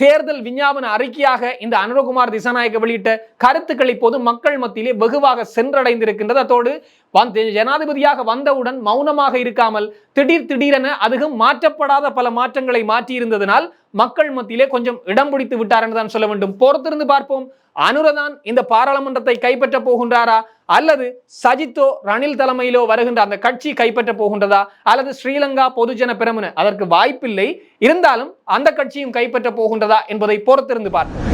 தேர்தல் விஞ்ஞாபன அறிக்கையாக இந்த அனுரகுமார் திசாநாயக்க வெளியிட்ட கருத்துக்கள் இப்போது மக்கள் மத்தியிலே வெகுவாக சென்றடைந்திருக்கின்றது. அதோடு வந்து ஜனாதிபதியாக வந்தவுடன் மௌனமாக இருக்காமல் திடீர் திடீரென அதுவும் மாற்றப்படாத பல மாற்றங்களை மாற்றியிருந்ததனால் மக்கள் மத்தியிலே கொஞ்சம் இடம் பிடித்து விட்டார் என்று தான் சொல்ல வேண்டும். பொறுத்திருந்து பார்ப்போம். அனுரதான் இந்த பாராளுமன்றத்தை கைப்பற்ற போகின்றாரா? அல்லது சஜித்தோ ரணில் தலைமையிலோ வருகின்ற அந்த கட்சி கைப்பற்ற போகின்றதா? அல்லது ஸ்ரீலங்கா பொதுஜன பெரமுன அதற்கு வாய்ப்பில்லை. இருந்தாலும் அந்த கட்சியும் கைப்பற்ற போகின்றதா என்பதை பொறுத்திருந்து பார்ப்போம்.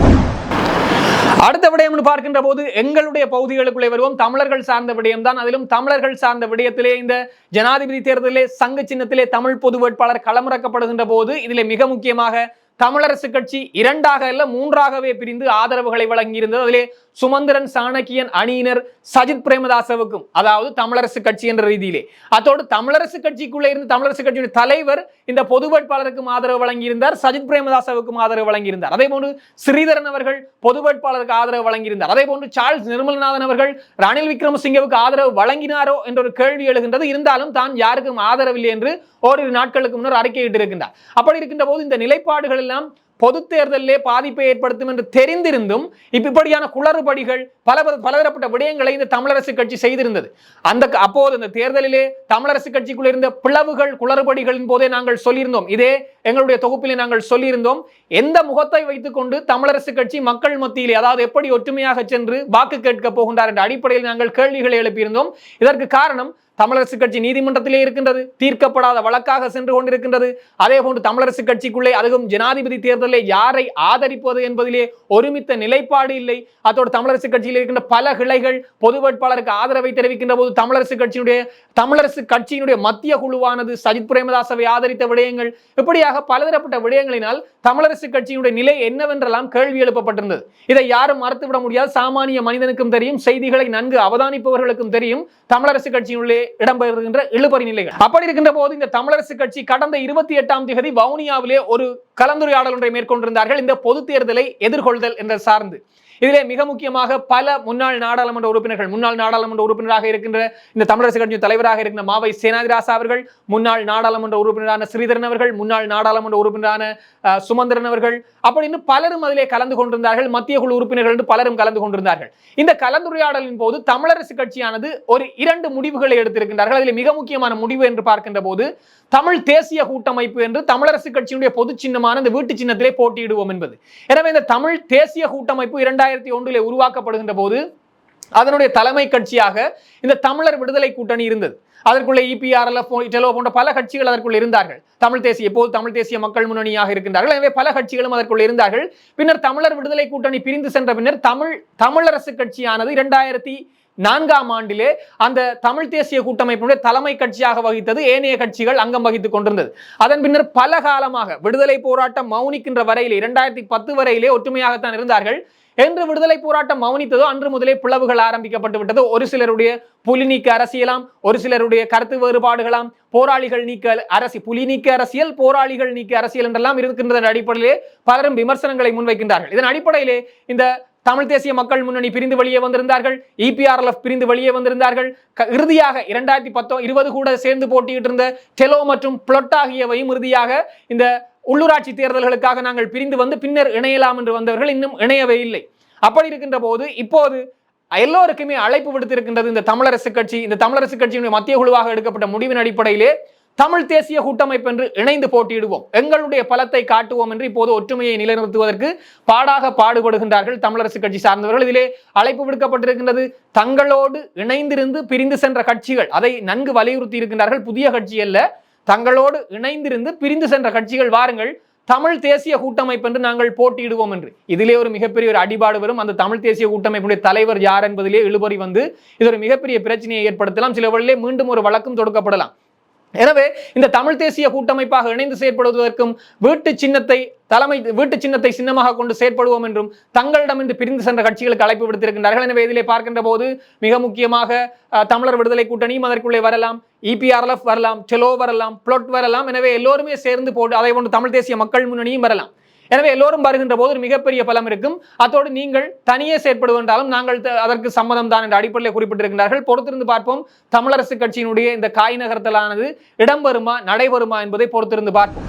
அடுத்த விடயம் என்று பார்க்கின்ற போது எங்களுடைய பகுதிகளுக்குள்ளே வருவோம். தமிழர்கள் சார்ந்த விடயம் தான் அதிலும் தமிழர்கள் சார்ந்த விடயத்திலே இந்த ஜனாதிபதி தேர்தலிலே சங்க சின்னத்திலே தமிழ் பொது வேட்பாளர் களமிறக்கப்படுகின்ற போது இதிலே மிக முக்கியமாக தமிழரசு கட்சி இரண்டாக அல்ல மூன்றாகவே பிரிந்து ஆதரவுகளை வழங்கியிருந்தது. அதிலே சுமந்திரன் சாணக்கியன் அணியினர் சஜித் பிரேமதாசவுக்கும் அதாவது தமிழரசு கட்சி என்ற ரீதியிலே. அத்தோடு தமிழரசு கட்சிக்குள்ளே இருந்து தமிழரசு கட்சியின் தலைவர் இந்த பொது வேட்பாளருக்கும் ஆதரவு வழங்கியிருந்தார் சஜித் பிரேமதாசவுக்கும் ஆதரவு வழங்கியிருந்தார். அதே போன்று ஸ்ரீதரன் அவர்கள் பொது வேட்பாளருக்கு ஆதரவு வழங்கியிருந்தார். அதே போன்று சார்ல்ஸ் நிர்மலநாதன் அவர்கள் ரணில் விக்ரமசிங்கவுக்கு ஆதரவு வழங்கினாரோ என்ற ஒரு கேள்வி எழுகின்றது. இருந்தாலும் தான் யாருக்கும் ஆதரவில்லை என்று ஓரிரு நாட்களுக்கு முன்னர் அறிக்கையிட்டிருக்கின்றார். அப்படி இருக்கின்ற போது இந்த நிலைப்பாடுகள் எல்லாம் பொது தேர்தலிலே பாதிப்பை ஏற்படுத்தும் என்று தெரிந்திருந்தும் இப்ப இப்படியான குளறுபடிகள் பல பலதரப்பட்ட விடயங்களை இந்த தமிழரசு கட்சி செய்திருந்தது. அந்த அப்போது இந்த தேர்தலிலே தமிழரசு கட்சிக்குள் இருந்த பிளவுகள் குளறுபடிகளின் போதே நாங்கள் சொல்லியிருந்தோம். இதே எங்களுடைய தொகுப்பிலே நாங்கள் சொல்லியிருந்தோம். எந்த முகத்தை வைத்துக்கொண்டு தமிழரசு கட்சி மக்கள் மத்தியிலே அதாவது எப்படி ஒற்றுமையாக சென்று வாக்கு கேட்க போகின்றார் என்ற அடிப்படையில் நாங்கள் கேள்விகளை எழுப்பியிருந்தோம். இதற்கு காரணம் தமிழரசு கட்சி நீதிமன்றத்திலே இருக்கின்றது தீர்க்கப்படாத வழக்காக சென்று கொண்டிருக்கின்றது. அதே போன்று தமிழரசு கட்சிக்குள்ளே அதுவும் ஜனாதிபதி தேர்தலில் யாரை ஆதரிப்பது என்பதிலே ஒருமித்த நிலைப்பாடு இல்லை. அதோடு தமிழரசு கட்சியில் இருக்கின்ற பல கிளைகள் பொது வேட்பாளருக்கு ஆதரவை தெரிவிக்கின்ற போது தமிழரசு கட்சியினுடைய தமிழரசு கட்சியினுடைய மத்திய குழுவானது சஜித் பிரேமதாசவை ஆதரித்த விடயங்கள் இப்படியாக பலதரப்பட்ட விடயங்களினால் தமிழரசு கட்சியினுடைய நிலை என்னவென்றெல்லாம் கேள்வி எழுப்பப்பட்டிருந்தது. இதை யாரும் மறுத்துவிட முடியாது. சாமானிய மனிதனுக்கும் தெரியும் செய்திகளை நன்கு அவதானிப்பவர்களுக்கும் தெரியும். தமிழரசு கட்சியினுள்ளே இடம்பெறுகின்ற இழுபறி நிலைகள். அப்படி இருக்கின்ற போது இந்த தமிழரசு கட்சி கடந்த இருபத்தி எட்டாம் தேதி வவுனியாவிலே ஒரு கலந்துரையாடல் ஒன்றை மேற்கொண்டிருந்தார்கள். இந்த பொது தேர்தலை எதிர்கொள்தல் என்ற சார்ந்து. இதிலே மிக முக்கியமாக பல முன்னாள் நாடாளுமன்ற உறுப்பினர்கள் முன்னாள் நாடாளுமன்ற உறுப்பினராக இருக்கின்ற இந்த தமிழரசு கட்சியின் தலைவராக இருக்கின்ற மாவை சேனாதிராசா அவர்கள் முன்னாள் நாடாளுமன்ற உறுப்பினரான ஸ்ரீதரன் அவர்கள் முன்னாள் நாடாளுமன்ற உறுப்பினரான சுமந்திரன் அவர்கள் அப்படின்னு பலரும் அதிலே கலந்து கொண்டிருந்தார்கள். மத்திய குழு உறுப்பினர்கள் என்று பலரும் கலந்து கொண்டிருந்தார்கள். இந்த கலந்துரையாடலின் போது தமிழரசு கட்சியானது ஒரு இரண்டு முடிவுகளை எடுத்திருக்கின்றார்கள். அதில் மிக முக்கியமான முடிவு என்று பார்க்கின்ற போது தமிழ் தேசிய கூட்டமைப்பு என்று தமிழரசு கட்சியினுடைய பொது சின்னமான இந்த வீட்டு சின்னத்திலே போட்டியிடுவோம் என்பது. எனவே இந்த தமிழ் தேசிய கூட்டமைப்பு இரண்டு இரண்டாயிரத்தி ஒன்றில் உருவாக்கப்படுகின்ற போது அதனுடைய தலைமை கட்சியாக இந்த தமிழர் விடுதலை கூட்டணி இருந்தது. அதற்குள்ளே இபிஆர்எல்எஃப் இட்டலோ போன்ற பல கட்சிகள் அதற்குள் இருந்தார்கள். தமிழ் தேசிய இப்போது தமிழ் தேசிய மக்கள் முன்னணியாக இருக்கின்றார்கள்? எனவே பல கட்சிகளும் அதற்குள் இருந்தார்கள். பின்னர் தமிழர் விடுதலை கூட்டணி பிரிந்து சென்ற பின்னர் தமிழ் தமிழரசு கட்சியானது இரண்டாயிரத்தி நான்காம் ஆண்டிலே அந்த தமிழ் தேசிய கூட்டமைப்பினுடைய தலைமை கட்சியாக வகித்தது. ஏனைய கட்சிகள் அங்கம் வகித்துக் கொண்டிருந்தது. அதன் பின்னர் பல காலமாக விடுதலை போராட்டம் மௌனிக்கின்ற வரையிலே இரண்டாயிரத்தி பத்து வரையிலே ஒற்றுமையாகத்தான் இருந்தார்கள். என்று விடுதலை போராட்டம் மௌனித்ததோ அன்று முதலே பிளவுகள் ஆரம்பிக்கப்பட்டு விட்டது ஒரு சிலருடைய புலி நீக்க அரசியலாம் ஒரு சிலருடைய கருத்து வேறுபாடுகளாம் போராளிகள் நீக்க அரசி புலி நீக்க அரசியல் போராளிகள் நீக்க அரசியல் என்றெல்லாம் இருக்கின்றதன் அடிப்படையிலே பலரும் விமர்சனங்களை முன்வைக்கின்றார்கள். இதன் அடிப்படையிலே இந்த தமிழ் தேசிய மக்கள் முன்னணி பிரிந்து வெளியே வந்திருந்தார்கள் இபிஆர்எல்எஃப் பிரிந்து வெளியே வந்திருந்தார்கள். க- இறுதியாக இரண்டாயிரத்தி பத்தோ இருபது கூட சேர்ந்து போட்டியிட்டு இருந்த டெலோ மற்றும் பிளொட் ஆகியவையும் இறுதியாக இந்த உள்ளூராட்சி தேர்தல்களுக்காக நாங்கள் பிரிந்து வந்து பின்னர் இணையலாம் என்று வந்தவர்கள் இன்னும் இணையவே இல்லை. அப்படி இருக்கின்ற போது இப்போது எல்லோருக்குமே அழைப்பு விடுத்திருக்கின்றது இந்த தமிழரசு கட்சி இந்த தமிழரசு கட்சியினுடைய மத்திய குழுவாக எடுக்கப்பட்ட முடிவின் அடிப்படையிலே தமிழ் தேசிய கூட்டமைப்பு என்று இணைந்து போட்டியிடுவோம். எங்களுடைய பலத்தை காட்டுவோம் என்று இப்போது ஒற்றுமையை நிலைநிறுத்துவதற்கு பாடாக பாடுபடுகின்றார்கள் தமிழரசு கட்சி சார்ந்தவர்கள். இதிலே அழைப்பு விடுக்கப்பட்டிருக்கின்றது. தங்களோடு இணைந்திருந்து பிரிந்து சென்ற கட்சிகள் அதை நன்கு வலியுறுத்தி இருக்கின்றார்கள் புதிய கட்சி அல்ல தங்களோடு இணைந்திருந்து பிரிந்து சென்ற கட்சிகள் வாருங்கள். தமிழ் தேசிய கூட்டமைப்பு என்று நாங்கள் போட்டியிடுவோம் என்று. இதிலே ஒரு மிகப்பெரிய ஒரு அடிபாடு வரும். அந்த தமிழ் தேசிய கூட்டமைப்புடைய தலைவர் யார் என்பதிலே இழுபறி வந்து இது ஒரு மிகப்பெரிய பிரச்சனையை ஏற்படுத்தலாம். சில வழியிலே மீண்டும் ஒரு வழக்கம் தொடுக்கப்படலாம். எனவே இந்த தமிழ் தேசிய கூட்டமைப்பாக இணைந்து செயற்படுவதற்கும் வீட்டு சின்னத்தை தலைமை வீட்டு சின்னத்தை சின்னமாக கொண்டு செயற்படுவோம் என்றும் தங்களிடமிருந்து பிரிந்து சென்ற கட்சிகளுக்கு அழைப்பு விடுத்திருக்கின்றார்கள். எனவே இதிலே பார்க்கின்ற போது மிக முக்கியமாக தமிழர் விடுதலை கூட்டணியும் அதற்குள்ளே வரலாம். இபிஆர்எஃப் வரலாம். செலோ வரலாம். பிளொட் வரலாம். எனவே எல்லோருமே சேர்ந்து போட்டு அதை போன்று தமிழ் தேசிய மக்கள் முன்னணியும் வரலாம். எனவே எல்லோரும் வருகின்ற போது ஒரு மிகப்பெரிய பலம் இருக்கும். அதோடு நீங்கள் தனியே செயற்படுவென்றாலும் நாங்கள் த- அதற்கு சம்மதம் தான் என்ற அடிப்படையில் குறிப்பிட்டிருக்கிறார்கள் பொறுத்திருந்து பார்ப்போம். தமிழரசு கட்சியினுடைய இந்த காய் நகர்த்தலானது இடம்பெறுமா நடைபெறுமா என்பதை பொறுத்திருந்து பார்ப்போம்.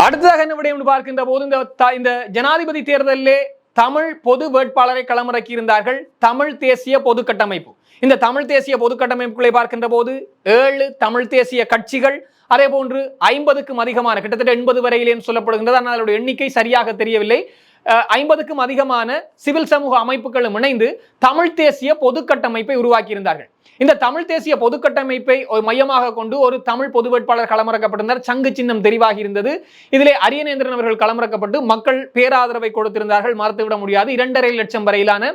அடுத்ததாக என்ன விடயம் என்று பார்க்கின்ற போது இந்த த- இந்த ஜனாதிபதி தேர்தலிலே தமிழ் பொது வேட்பாளரை களமிறக்கி இருந்தார்கள் தமிழ் தேசிய பொது கட்டமைப்பு. இந்த தமிழ் தேசிய பொது கட்டமைப்புகளை பார்க்கின்ற போது ஏழு தமிழ் தேசிய கட்சிகள் அதே போன்று ஐம்பதுக்கும் அதிகமான கிட்டத்தட்ட எண்பது வரையிலே சொல்லப்படுகின்றது. ஆனால் அதனுடைய எண்ணிக்கை சரியாக தெரியவில்லை. ஐம்பதுக்கும் அதிகமான சிவில் சமூக அமைப்புகளும் இணைந்து தமிழ் தேசிய பொது கட்டமைப்பை உருவாக்கியிருந்தார்கள். இந்த தமிழ் தேசிய பொது கட்டமைப்பை ஒரு மையமாக கொண்டு ஒரு தமிழ் பொது வேட்பாளர் களமிறக்கப்பட்டிருந்தார். சங்கு சின்னம் தெரிவாகி இருந்தது இதிலே அரியநேந்திரன் அவர்கள் களமிறக்கப்பட்டு மக்கள் பேராதரவை கொடுத்திருந்தார்கள். மறுத்துவிட முடியாது. இரண்டரை லட்சம் வரையிலான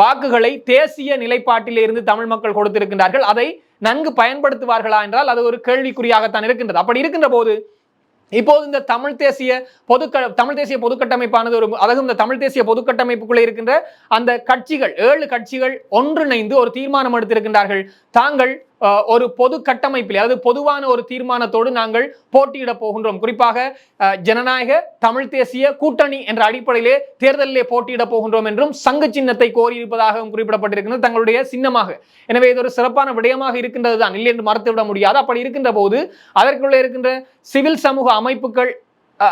வாக்குகளை தேசிய நிலைப்பாட்டிலே இருந்து தமிழ் மக்கள் கொடுத்திருக்கின்றார்கள். அதை நன்கு பயன்படுத்துவார்களா என்றால் அது ஒரு கேள்விக்குறியாகத்தான் இருக்கின்றது. அப்படி இருக்கின்ற போது இப்போது இந்த தமிழ் தேசிய பொது தமிழ் தேசிய பொதுக்கட்டமைப்பானது ஒரு அதாவது இந்த தமிழ் தேசிய பொதுக்கட்டமைப்புக்குள்ளே இருக்கின்ற அந்த கட்சிகள் ஏழு கட்சிகள் ஒன்றிணைந்து ஒரு தீர்மானம் எடுத்திருக்கின்றார்கள். தாங்கள் ஒரு பொது கட்டமைப்பில் அதாவது பொதுவான ஒரு தீர்மானத்தோடு நாங்கள் போட்டியிட போகின்றோம். குறிப்பாக ஜனநாயக தமிழ் தேசிய கூட்டணி என்ற அடிப்படையிலே தேர்தலிலே போட்டியிட போகின்றோம் என்றும் சங்கு சின்னத்தை கோரியிருப்பதாகவும் குறிப்பிடப்பட்டிருக்கிறது தங்களுடைய சின்னமாக. எனவே இது ஒரு சிறப்பான விடயமாக இருக்கின்றது தான் இல்லை என்று மறுத்துவிட முடியாது. அப்படி இருக்கின்ற போது அதற்குள்ளே இருக்கின்ற சிவில் சமூக அமைப்புகள்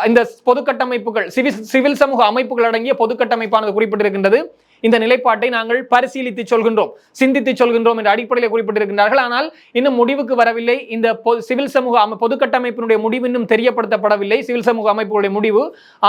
இந்த பொது கட்டமைப்புகள் சிவில் சிவில் சமூக அமைப்புகள் அடங்கிய பொது கட்டமைப்பானது குறிப்பிட்டிருக்கின்றது. இந்த நிலைப்பாட்டை நாங்கள் பரிசீலித்து சொல்கின்றோம் சிந்தித்து சொல்கின்றோம் என்ற அடிப்படையில் குறிப்பிட்டிருக்கின்றார்கள். ஆனால் இன்னும் முடிவுக்கு வரவில்லை. இந்த சிவில் சமூக அமை பொது கட்டமைப்பினுடைய முடிவு இன்னும் தெரியப்படுத்தப்படவில்லை. சிவில் சமூக அமைப்புகளுடைய முடிவு.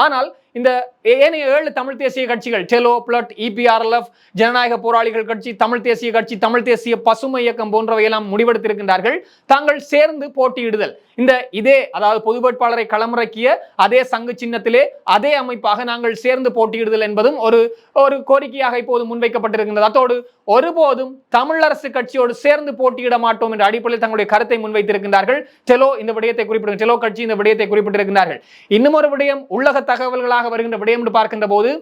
ஆனால் இந்த ஏனைய ஏழு தமிழ் தேசிய கட்சிகள் டெலோ பிளட் இபிஆர்எல்எஃப் ஜனநாயக போராளிகள் கட்சி தமிழ் தேசிய கட்சி தமிழ் தேசிய பசுமை இயக்கம் போன்றவையெல்லாம் முடிவெடுத்திருக்கின்றார்கள். தாங்கள் சேர்ந்து போட்டியிடுதல். இந்த இதே அதாவது பொது வேட்பாளரை களமிறக்கிய அதே சங்கு சின்னத்திலே அதே அமைப்பாக நாங்கள் சேர்ந்து போட்டியிடுதல் என்பதும் ஒரு ஒரு கோரிக்கையாக இப்போது முன்வைக்கப்பட்டிருக்கின்றது. அத்தோடு ஒருபோதும் தமிழரசு கட்சியோடு சேர்ந்து போட்டியிட மாட்டோம் என்ற அடிப்படையில் தங்களுடைய கருத்தை முன்வைத்திருக்கின்றார்கள். டெலோ இந்த விடயத்தை குறிப்பிட்டு டெலோ கட்சி இந்த விடயத்தை குறிப்பிட்டிருக்கிறார்கள் இன்னும் ஒரு விடயம் உள்ளக தகவல்களாக வருகின்ற விடயம் என்று பார்க்கின்ற போது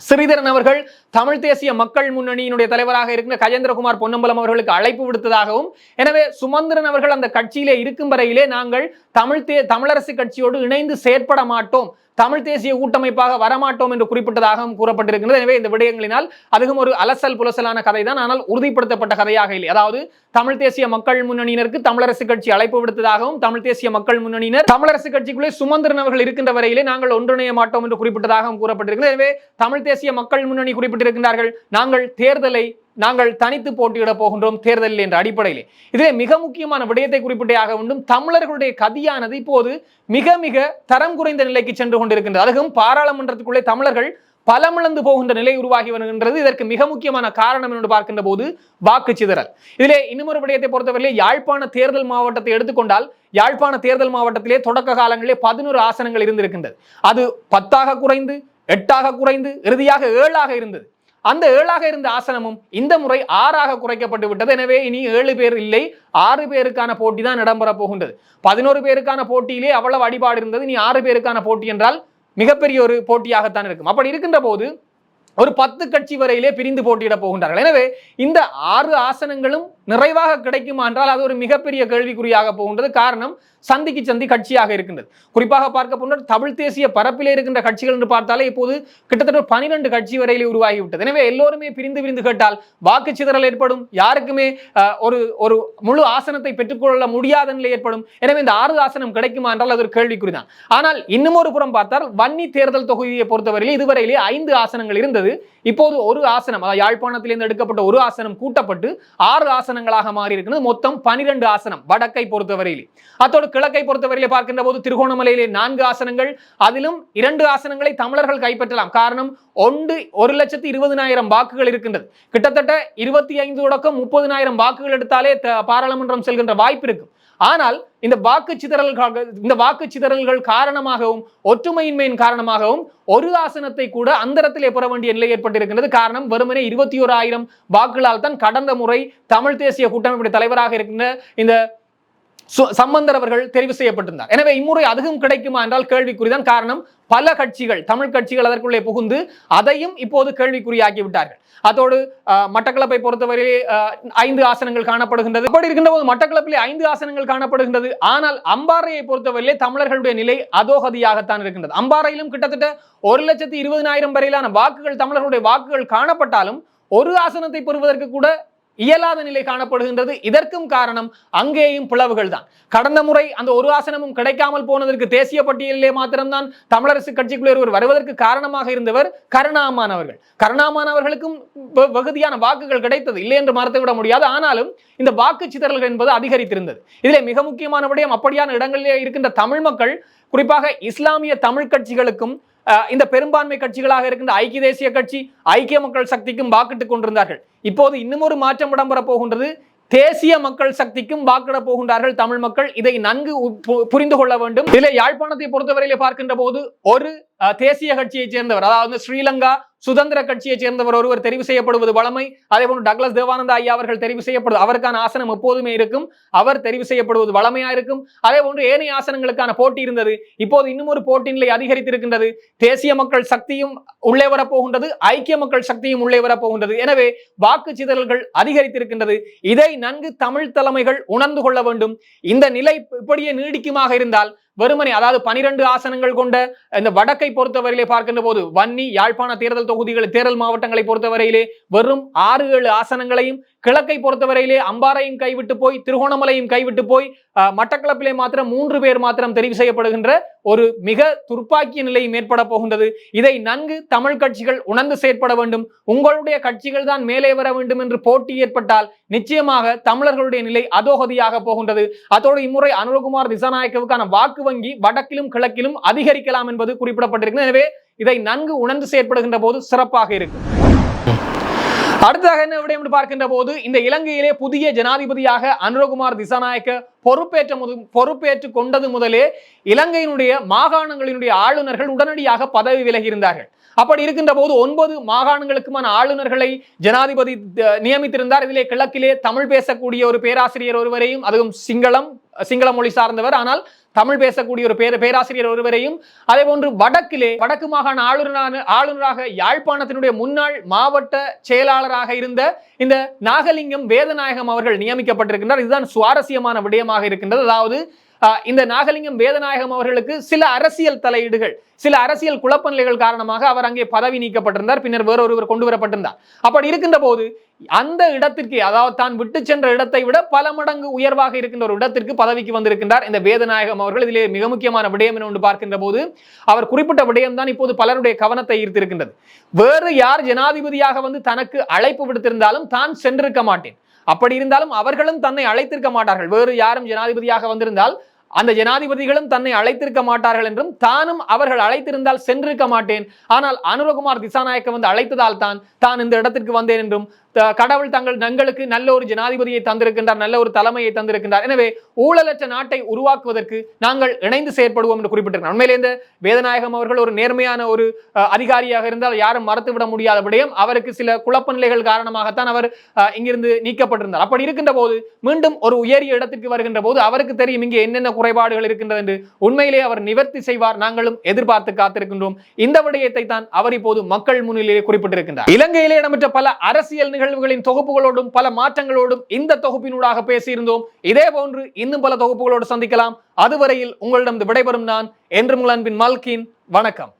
ஸ்ரீதரன் அவர்கள் தமிழ் தேசிய மக்கள் முன்னணியினுடைய தலைவராக இருக்கின்ற கஜேந்திரகுமார் பொன்னம்பலம் அவர்களுக்கு அழைப்பு விடுத்ததாகவும் எனவே சுமந்திரன் அவர்கள் அந்த கட்சியிலே இருக்கும் வரையிலே நாங்கள் தமிழ் தே தமிழரசு கட்சியோடு இணைந்து செயற்பட மாட்டோம். தமிழ் தேசிய கூட்டமைப்பாக வரமாட்டோம் என்று குறிப்பிட்டதாகவும் கூறப்பட்டிருக்கிறது எனவே இந்த விடயங்களினால் அதுவும் ஒரு அலசல் புலசலான கதை தான் ஆனால் உறுதிப்படுத்தப்பட்ட கதையாக இல்லை. அதாவது தமிழ் தேசிய மக்கள் முன்னணியினருக்கு தமிழரசு கட்சி அழைப்பு விடுத்ததாகவும் தமிழ் தேசிய மக்கள் முன்னணியினர் தமிழரசு கட்சிக்குள்ளே சுமந்திரன் அவர்கள் இருக்கின்ற வரையிலே நாங்கள் ஒன்றிணைய மாட்டோம் என்று குறிப்பிட்டதாகவும் கூறப்பட்டிருக்கிறது எனவே தமிழ் தேசிய மக்கள் முன்னணி குறிப்பிட்டிருக்கின்றார்கள். நாங்கள் தேர்தலை நாங்கள் தனித்து போட்டியிட போகின்றோம் தேர்தலில் என்ற அடிப்படையிலே. இதிலே மிக முக்கியமான விடயத்தை குறிப்பிட்டே ஆக வேண்டும். தமிழர்களுடைய கதியானது இப்போது மிக மிக தரம் குறைந்த நிலைக்கு சென்று கொண்டிருக்கின்றது. அதுவும் பாராளுமன்றத்துக்குள்ளே தமிழர்கள் பலமிழந்து போகின்ற நிலை உருவாகி வருகின்றது. இதற்கு மிக முக்கியமான காரணம் என்று பார்க்கின்ற போது வாக்கு சிதறல். இதிலே இன்னுமொரு விடயத்தை பொறுத்தவரையிலே யாழ்ப்பாண தேர்தல் மாவட்டத்தை எடுத்துக்கொண்டால் யாழ்ப்பாண தேர்தல் மாவட்டத்திலே தொடக்க காலங்களிலே பதினோரு ஆசனங்கள் இருந்திருக்கின்றது. அது பத்தாக குறைந்து எட்டாக குறைந்து இறுதியாக ஏழாக இருந்தது. அந்த ஏழாக இருந்த ஆசனமும் இந்த முறை ஆறாக குறைக்கப்பட்டு விட்டது. எனவே இனி ஏழு பேர் இல்லை. ஆறு பேருக்கான போட்டி தான் இடம்பெற போகின்றது. பதினோரு பேருக்கான போட்டியிலே அவ்வளவு அடிபாடு இருந்தது. இனி ஆறு பேருக்கான போட்டி என்றால் மிகப்பெரிய ஒரு போட்டியாகத்தான் இருக்கும். அப்படி இருக்கின்ற போது ஒரு பத்து கட்சி வரையிலே பிரிந்து போட்டியிட போகின்றார்கள். எனவே இந்த ஆறு ஆசனங்களும் நிறைவாக கிடைக்குமா என்றால் அது ஒரு மிகப்பெரிய கேள்விக்குறியாக போகின்றது. காரணம் சந்திக்கு சந்தி கட்சியாக இருக்கின்றது. குறிப்பாக பார்க்க போனால் தமிழ் தேசிய பரப்பிலே இருக்கின்ற கட்சிகள் என்று பார்த்தாலே இப்போது கிட்டத்தட்ட பனிரெண்டு கட்சி வரையிலே உருவாகிவிட்டது. எனவே எல்லோருமே பிரிந்து பிரிந்து கேட்டால் வாக்கு சிதறல் ஏற்படும் யாருக்குமே ஒரு ஒரு முழு ஆசனத்தை பெற்றுக்கொள்ள முடியாத நிலை ஏற்படும். எனவே இந்த ஆறு ஆசனம் கிடைக்குமா என்றால் அது ஒரு கேள்விக்குறிதான். ஆனால் இன்னும் ஒரு புறம் பார்த்தால் வன்னி தேர்தல் தொகுதியை பொறுத்தவரையில் இதுவரையிலே ஐந்து ஆசனங்கள் இருந்தது. இப்போது ஒரு ஆசனம் அதாவது யாழ்ப்பாணத்திலிருந்து எடுக்கப்பட்ட ஒரு ஆசனம் கூட்டப்பட்டு ஆறு ஆசனங்களாக மாறி இருக்கிறது மொத்தம் பனிரெண்டு ஆசனம் வடக்கை பொறுத்தவரையில். அத்தோடு அதாவது கிழக்கை பொறுத்தவரையிலே பார்க்கின்ற போது திருகோணமலையிலே நான்கு ஆசனங்கள் அதிலும் இரண்டு ஆசனங்களை தமிழர்கள் கைப்பற்றலாம். காரணம் ஒன்று ஒரு லட்சத்தி இருபதினாயிரம் வாக்குகள் இருக்கின்றது. கிட்டத்தட்ட இருபத்தி ஐந்து தொடக்கம் முப்பதினாயிரம் வாக்குகள் எடுத்தாலே பாராளுமன்றம் செல்கின்ற வாய்ப்பு இருக்கும். ஆனால் இந்த வாக்கு சிதறல்கள் இந்த வாக்கு சிதறல்கள் காரணமாகவும் ஒற்றுமையின்மையின் காரணமாகவும் ஒரு ஆசனத்தை கூட அந்தரத்திலே பெற வேண்டிய நிலை ஏற்பட்டிருக்கிறது காரணம் வெறுமனே இருபத்தி ஓராயிரம் வாக்குகளால் தான் கடந்த முறை தமிழ் தேசிய கூட்டமைப்புடைய தலைவராக இருக்கின்ற இந்த சம்பந்தர் அவர்கள் தெரிவு செய்யப்பட்டிருந்தார். எனவே இம்முறை அதுவும் கிடைக்குமா என்றால் கேள்விக்குறிதான் காரணம். பல கட்சிகள் தமிழ் கட்சிகள் அதற்குள்ளே புகுந்து அதையும் இப்போது கேள்விக்குறியாக்கி விட்டார்கள் அதோடு மட்டக்களப்பை பொறுத்தவரை ஐந்து ஆசனங்கள் காணப்படுகின்றது. அப்படி இருக்கின்ற போது மட்டக்களப்பிலே ஐந்து ஆசனங்கள் காணப்படுகின்றது. ஆனால் அம்பாறையை பொறுத்தவரையிலே தமிழர்களுடைய நிலை அதோகதியாகத்தான் இருக்கின்றது. அம்பாறையிலும் கிட்டத்தட்ட ஒரு லட்சத்தி இருபதினாயிரம் வரையிலான வாக்குகள் தமிழர்களுடைய வாக்குகள் காணப்பட்டாலும் ஒரு ஆசனத்தை பெறுவதற்கு கூட இயலாத நிலை காணப்படுகின்றது. இதற்கும் காரணம் அங்கேயும் பிளவுகள் தான். கடந்த முறை அந்த ஒரு ஆசனமும் கிடைக்காமல் போனதற்கு தேசிய பட்டியலிலே மாத்திரம்தான் தமிழரசு கட்சிக்குள்ளே ஒருவர் வருவதற்கு காரணமாக இருந்தவர் கருணாமான் அவர்கள். கருணாமான் அவர்களுக்கும் வகுதியான வாக்குகள் கிடைத்தது. இல்லை என்று மறுத்துவிட முடியாது. ஆனாலும் இந்த வாக்கு சிதறல்கள் என்பது அதிகரித்திருந்தது. இதிலே மிக முக்கியமான விடயம் அப்படியான இடங்களிலே இருக்கின்ற தமிழ் மக்கள் குறிப்பாக இஸ்லாமிய தமிழ் கட்சிகளுக்கும் இந்த பெரும்பான்மை கட்சிகளாக இருக்கின்ற ஐக்கிய தேசிய கட்சி ஐக்கிய மக்கள் சக்திக்கும் வாக்கிட்டுக் கொண்டிருந்தார்கள். இப்போது இன்னும் ஒரு மாற்றம் இடம்பெற போகின்றது தேசிய மக்கள் சக்திக்கும் வாக்கிட போகின்றார்கள் தமிழ் மக்கள். இதை நன்கு பு- புரிந்து கொள்ள வேண்டும். இதில் யாழ்ப்பாணத்தை பொறுத்தவரையிலே பார்க்கின்ற போது ஒரு தேசிய கட்சியைச் சேர்ந்தவர் அதாவது ஸ்ரீலங்கா சுதந்திர கட்சியைச் சேர்ந்தவர் ஒருவர் தெரிவு செய்யப்படுவது வழமை அதே போன்று டக்ளஸ் தேவானந்தா ஐயா அவர்கள் தெரிவு செய்யப்படுவது அவருக்கான ஆசனம் எப்போதுமே இருக்கும். அவர் தெரிவு செய்யப்படுவது வளமையா இருக்கும். அதே போன்று ஏனைய ஆசனங்களுக்கான போட்டி இருந்தது. இப்போது இன்னும் ஒரு போட்டி நிலை அதிகரித்திருக்கின்றது. தேசிய மக்கள் சக்தியும் உள்ளே வரப்போகின்றது ஐக்கிய மக்கள் சக்தியும் உள்ளே வரப்போகின்றது எனவே வாக்கு சிதறல்கள் அதிகரித்திருக்கின்றது. இதை நன்கு தமிழ் தலைமைகள் உணர்ந்து கொள்ள வேண்டும். இந்த நிலை இப்படியே நீடிக்குமாக இருந்தால் வெறுமனை அதாவது பனிரெண்டு ஆசனங்கள் கொண்ட இந்த வடக்கை பொறுத்தவரையிலே பார்க்கின்ற போது வன்னி யாழ்ப்பாண தேர்தல் தொகுதிகள் தேர்தல் மாவட்டங்களை பொறுத்தவரையிலே வெறும் ஆறு ஏழு ஆசனங்களையும் கிழக்கை பொறுத்தவரையிலே அம்பாறையும் கைவிட்டு போய் திருகோணமலையும் கைவிட்டு போய் மட்டக்களப்பிலே மாத்திரம் மூன்று பேர் மாத்திரம் தெரிவு செய்யப்படுகின்ற ஒரு மிக துர்ப்பாக்கிய நிலையும் ஏற்பட போகின்றது. இதை நன்கு தமிழ் கட்சிகள் உணர்ந்து செயற்பட வேண்டும். உங்களுடைய கட்சிகள் தான் மேலே வர வேண்டும் என்று போட்டி ஏற்பட்டால் நிச்சயமாக தமிழர்களுடைய நிலை அதோகதியாக போகின்றது. அதோடு இம்முறை அனுரகுமார் திசாநாயக்கவுக்கான வாக்கு வங்கி வடக்கிலும் கிழக்கிலும் அதிகரிக்கலாம் என்பது குறிப்பிடப்பட்டிருக்கிறது. எனவே இதை நன்கு உணர்ந்து செயற்படுகின்ற போது சிறப்பாக இருக்கும். அடுத்ததாக என்ன விடயம் என்று பார்க்கின்ற போது இந்த இலங்கையிலே புதிய ஜனாதிபதியாக அனுரகுமார் திசாநாயக்க பொறுப்பேற்ற முது பொறுப்பேற்று கொண்டது முதலே இலங்கையினுடைய மாகாணங்களினுடைய ஆளுநர்கள் உடனடியாக பதவி விலகி இருந்தார்கள். அப்படி இருக்கின்ற போது ஒன்பது மாகாணங்களுக்குமான ஆளுநர்களை ஜனாதிபதி நியமித்திருந்தார். இதிலே கிழக்கிலே தமிழ் பேசக்கூடிய ஒரு பேராசிரியர் ஒருவரையும் அதுவும் சிங்களம் சிங்கள மொழி சார்ந்தவர். ஆனால் தமிழ் பேசக்கூடிய ஒரு பேர பேராசிரியர் ஒருவரையும் அதே போன்று வடக்கிலே வடக்கு மாகாண ஆளுநரான ஆளுநராக யாழ்ப்பாணத்தினுடைய முன்னாள் மாவட்ட செயலாளராக இருந்த இந்த நாகலிங்கம் வேதநாயகம் அவர்கள் நியமிக்கப்பட்டிருக்கின்றார். இதுதான் சுவாரஸ்யமான விடயமாக இருக்கின்றது. அதாவது இந்த நாகலிங்கம் வேதநாயகம் அவர்களுக்கு சில அரசியல் தலையீடுகள் சில அரசியல் குழப்ப நிலைகள் காரணமாக அவர் அங்கே பதவி நீக்கப்பட்டிருந்தார். பின்னர் வேறொருவர் கொண்டு வரப்பட்டிருந்தார் அப்படி இருக்கின்ற போது அந்த இடத்திற்கு அதாவது தான் விட்டு சென்ற இடத்தை விட பல மடங்கு உயர்வாக இருக்கின்ற ஒரு இடத்திற்கு பதவிக்கு வந்திருக்கின்றார். இந்த வேதநாயகம் அவர்கள் இதிலே மிக முக்கியமான விடயம் என்று பார்க்கின்ற போது அவர் குறிப்பிட்ட விடயம் தான் இப்போது பலருடைய கவனத்தை ஈர்த்திருக்கின்றது. வேறு யார் ஜனாதிபதியாக வந்து தனக்கு அழைப்பு விடுத்திருந்தாலும் தான் சென்றிருக்க மாட்டேன். அப்படி இருந்தாலும் அவர்களும் தன்னை அழைத்திருக்க மாட்டார்கள். வேறு யாரும் ஜனாதிபதியாக வந்திருந்தால் அந்த ஜனாதிபதிகளும் தன்னை அழைத்திருக்க மாட்டார்கள் என்றும் தானும் அவர்கள் அழைத்திருந்தால் சென்றிருக்க மாட்டேன். ஆனால் அனுரகுமார் திசாநாயக்க வந்து அழைத்ததால் தான் தான் இந்த இடத்திற்கு வந்தேன் என்றும் கடவுள் தங்கள் தங்களுக்கு நல்ல ஒரு ஜனாதிபதியை தந்திருக்கின்றார் நல்ல ஒரு தலைமையை தந்திருக்கின்றார். எனவே ஊழலற்ற நாட்டை உருவாக்குவதற்கு நாங்கள் இணைந்து செயற்படுவோம் என்று குறிப்பிட்டிருக்கிறார். உண்மையிலே இந்த வேதநாயகம் அவர்கள் ஒரு நேர்மையான ஒரு அதிகாரியாக இருந்தால் யாரும் மறுத்துவிட முடியாத விடயம். அவருக்கு சில குழப்ப நிலைகள் காரணமாகத்தான் அவர் இங்கிருந்து நீக்கப்பட்டிருந்தார். அப்படி இருக்கின்ற போது மீண்டும் ஒரு உயரிய இடத்திற்கு வருகின்ற போது அவருக்கு தெரியும் இங்கே என்னென்ன குறைபாடுகள் இருக்கின்றது என்று. உண்மையிலே அவர் நிவர்த்தி செய்வார் நாங்களும் எதிர்பார்த்து காத்திருக்கின்றோம். இந்த விடயத்தை தான் அவர் இப்போது மக்கள் முன்னிலையிலே குறிப்பிட்டிருக்கின்றார். இலங்கையிலே இடம்பெற்ற பல அரசியல் நிகழ்வுகளின் தொகுப்புகளோடும் பல மாற்றங்களோடும் இந்த தொகுப்பினூடாக பேசியிருந்தோம். இதே போன்று இன்னும் பல தொகுப்புகளோடு சந்திக்கலாம். அதுவரையில் உங்களிடம் விடைபெறும் நான் என்று உங்கள் அன்பின் மல்கின். வணக்கம்.